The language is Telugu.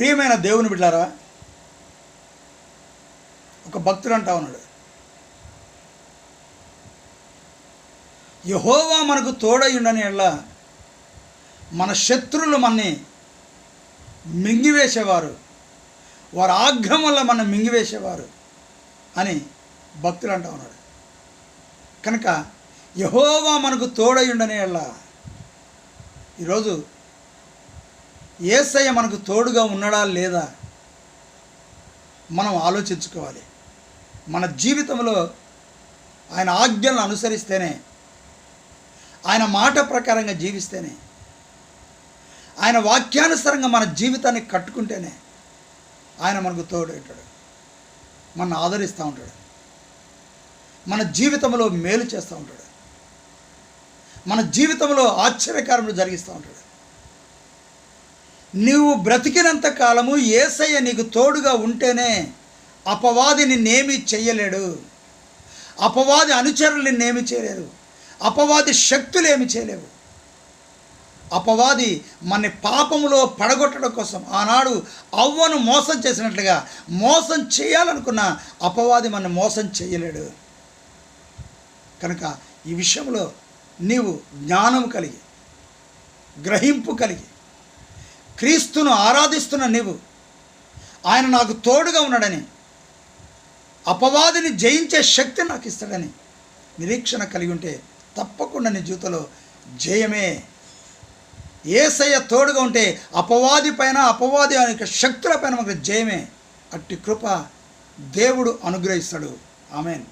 ప్రియమైన దేవుని బిడ్డారా ఒక భక్తుడు అంటా ఉన్నాడు. యహోవా మనకు తోడయ్యుండని ఎళ్ళ మన శత్రువులు మనని మింగివేసేవారు వారి ఆగ్రహం వల్ల మనం మింగివేసేవారు అని భక్తులు అంటా ఉన్నాడు. కనుక యహోవా మనకు తోడయ్యుండని ఎళ్ళ ఈరోజు ఏసయ్య మనకు తోడుగా ఉన్నాడా లేదా మనం ఆలోచించుకోవాలి. మన జీవితంలో ఆయన ఆజ్ఞలను అనుసరిస్తేనే ఆయన మాట ప్రకారంగా జీవిస్తేనే ఆయన వాక్యానుసారంగా మన జీవితాన్ని కట్టుకుంటేనే ఆయన మనకు తోడు ఉంటాడు మన ఆదరిస్తూ ఉంటాడు. మన జీవితంలో మేలు చేస్తూ ఉంటాడు. మన జీవితంలో ఆశ్చర్యకారములు జరిగిస్తూ ఉంటాడు. నీవు బ్రతికినంత కాలము ఏసయ్య నీకు తోడుగా ఉంటేనే అపవాది నిన్నేమి చెయ్యలేడు అపవాది అనుచరులు నిన్నేమి చేయలేరు. అపవాది శక్తులు ఏమి చేయలేవు. అపవాది మన పాపములో పడగొట్టడం కోసం ఆనాడు అవ్వను మోసం చేసినట్లుగా మోసం చేయాలనుకున్న అపవాది మన మోసం చేయలేడు. కనుక ఈ విషయంలో నీవు జ్ఞానం కలిగి గ్రహింపు కలిగి క్రీస్తును ఆరాధిస్తున్న నీవు. ఆయన నాకు తోడుగా ఉన్నాడని అపవాదిని జయించే శక్తి నాకు ఇస్తాడని నిరీక్షణ కలిగి ఉంటే తప్పకుండా నీ జీవితంలో జయమే. ఏసయ్య తోడుగా ఉంటే అపవాది పైన అపవాది అనేక శక్తుల పైన మనకు జయమే. అట్టి కృప దేవుడు అనుగ్రహిస్తాడు. ఆమెన్.